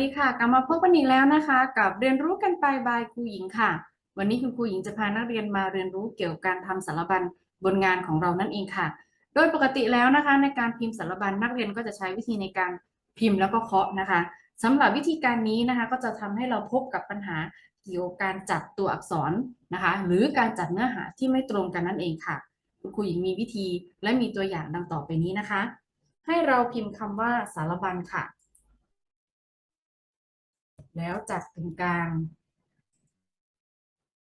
ดีค่ะ กลับมาพบกันอีกแล้วนะคะ กับเรียนรู้กันไปบายครูหญิงค่ะ วันนี้คุณครูหญิงจะพานักเรียนมาเรียนรู้เกี่ยวกับการทำสารบัญบนงานของเรานั่นเองค่ะ โดยปกติแล้วนะคะ ในการพิมพ์สารบัญนักเรียนก็จะใช้วิธีในการพิมพ์แล้วก็เคาะนะคะสำหรับวิธีการนี้นะคะ ก็จะทำให้เราพบกับปัญหาเกี่ยวกับการจัดตัวอักษรนะคะ หรือการจัดเนื้อหาที่ไม่ตรงกันนั่นเองค่ะ คุณครูหญิงมีวิธีและมีตัวอย่างดังต่อไปนี้นะคะ ให้เราพิมพ์คำว่าสารบัญค่ะ แล้วจัดเป็นกลาง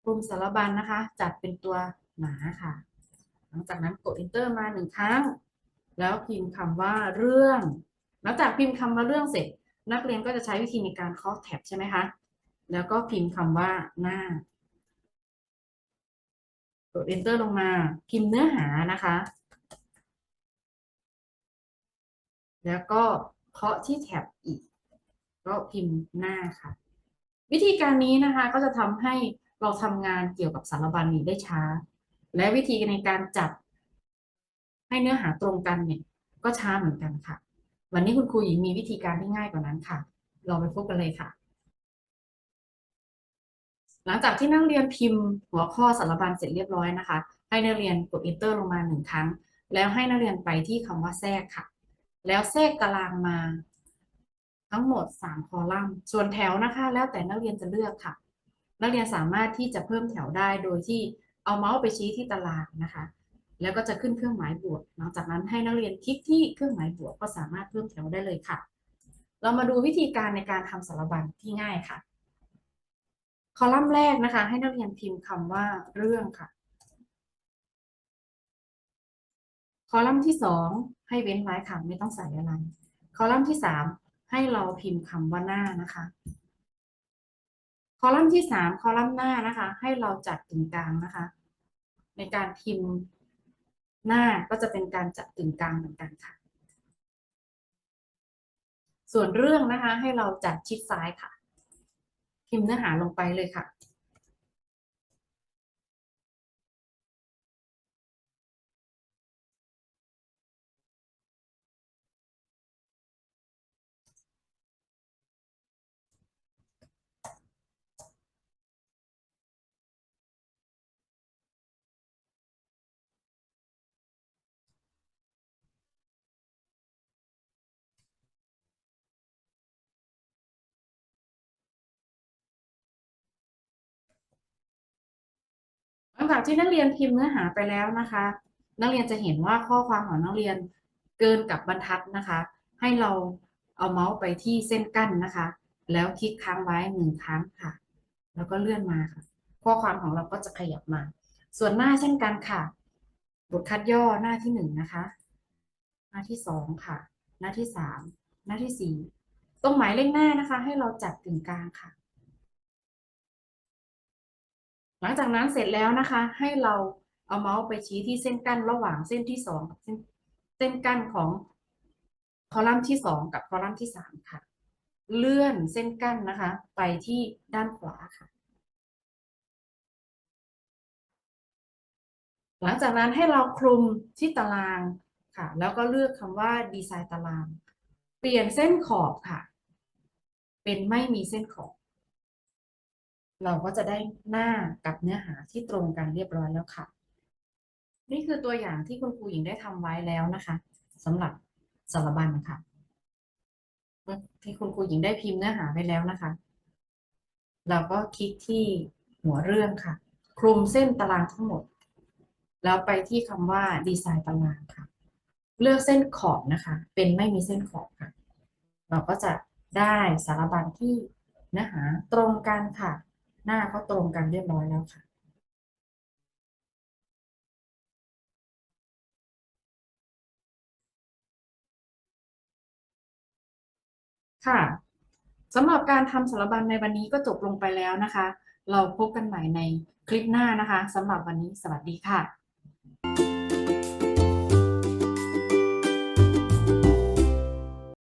กลุ่มสารบัญนะคะ จัดเป็นตัวหนาค่ะ หลังจากนั้นกด enter มาหนึ่งครั้ง แล้วพิมพ์คำว่าเรื่อง หลังจากพิมพ์คำว่าเรื่องเสร็จ นักเรียนก็จะใช้วิธีในการเคาะแท็บใช่ไหมคะ แล้วก็พิมพ์คำว่าหน้ากด enter ลงมาพิมพ์เนื้อหานะคะ แล้วก็เคาะที่แท็บอีก ก็พิมพ์หน้าค่ะ วิธีการนี้นะคะก็จะทำให้เราทำงานเกี่ยวกับสารบัญนี้ได้ช้า และวิธีในการจัด ให้เนื้อหาตรงกันเนี่ยก็ช้าเหมือนกันค่ะ วันนี้คุณครูหญิงมีวิธีการที่ง่ายกว่านั้นค่ะ เราไปพบกันเลยค่ะ หลังจากที่นักเรียนพิมพ์ หัวข้อสารบัญเสร็จเรียบร้อยนะคะ ให้นักเรียนกด enter ลงมาหนึ่งครั้ง แล้วให้นักเรียนไปที่คำว่าแทรกค่ะ แล้วแทรกตารางมา ทั้งหมด 3 คอลัมน์ ส่วนแถวนะคะ แล้วแต่นักเรียนจะเลือกค่ะ นักเรียนสามารถที่จะเพิ่มแถวได้โดยที่เอาเมาส์ไปชี้ที่ตารางนะคะ แล้วก็จะขึ้นเครื่องหมายบวก หลังจากนั้นให้นักเรียนคลิกที่เครื่องหมายบวกก็สามารถเพิ่มแถวได้เลยค่ะ เรามาดูวิธีการในการทำสารบัญที่ง่ายค่ะ คอลัมน์แรกนะคะ ให้นักเรียนพิมพ์คำว่าเรื่องค่ะ คอลัมน์ที่สองให้เว้นไว้ค่ะไม่ต้องใส่อะไร คอลัมน์ที่สาม ให้เราพิมพ์คำว่าหน้านะคะ คอลัมน์ที่สามคอลัมน์หน้านะคะ ให้เราจัดกึ่งกลางนะคะ ในการพิมพ์หน้าก็จะเป็นการจัดกึ่งกลางเหมือนกันค่ะ ส่วนเรื่องนะคะให้เราจัดชิดซ้ายค่ะ พิมพ์เนื้อหาลงไปเลยค่ะ จากที่นักเรียนพิมพ์เนื้อหาไปแล้วนะคะ นักเรียนจะเห็นว่าข้อความของนักเรียนเกินกับบรรทัดนะคะ ให้เราเอาเมาส์ไปที่เส้นกั้นนะคะ แล้วคลิกค้างไว้หนึ่งครั้งค่ะ แล้วก็เลื่อนมาค่ะ ข้อความของเราก็จะขยับมา ส่วนหน้าเช่นกันค่ะ บทคัดย่อหน้าที่หนึ่งนะคะ หน้าที่สองค่ะ หน้าที่สามหน้าที่สี่ตรงหมายเลขหน้านะคะ ให้เราจัดกึ่งกลางค่ะ หลังจากนั้นเสร็จแล้วนะคะ ให้เราเอาเมาส์ไปชี้ที่เส้นกั้นระหว่างเส้นที่สองกับเส้นเส้นกั้นของคอลัมน์ที่สองกับคอลัมน์ที่สามค่ะ เลื่อนเส้นกั้นนะคะ ไปที่ด้านขวาค่ะ หลังจากนั้นให้เราคลุมที่ตารางค่ะ แล้วก็เลือกคำว่าดีไซน์ตาราง เปลี่ยนเส้นขอบค่ะ เป็นไม่มีเส้นขอบ เราก็จะได้หน้ากับเนื้อหาที่ตรงกันเรียบร้อยแล้วค่ะ นี่คือตัวอย่างที่คุณครูหญิงได้ทำไว้แล้วนะคะสำหรับสารบัญค่ะที่คุณครูหญิงได้พิมพ์เนื้อหาไปแล้วนะคะ เราก็คลิกที่หัวเรื่องค่ะ คลุมเส้นตารางทั้งหมด แล้วไปที่คำว่าดีไซน์ตารางค่ะ เลือกเส้นขอบนะคะ เป็นไม่มีเส้นขอบค่ะ เราก็จะได้สารบัญที่เนื้อหาตรงกันค่ะ หน้าก็ตรงกันเรียบร้อยแล้วค่ะ ค่ะสำหรับการทำสารบัญในวันนี้ก็จบลงไปแล้วนะคะ เราพบกันใหม่ในคลิปหน้านะคะสำหรับวันนี้สวัสดีค่ะ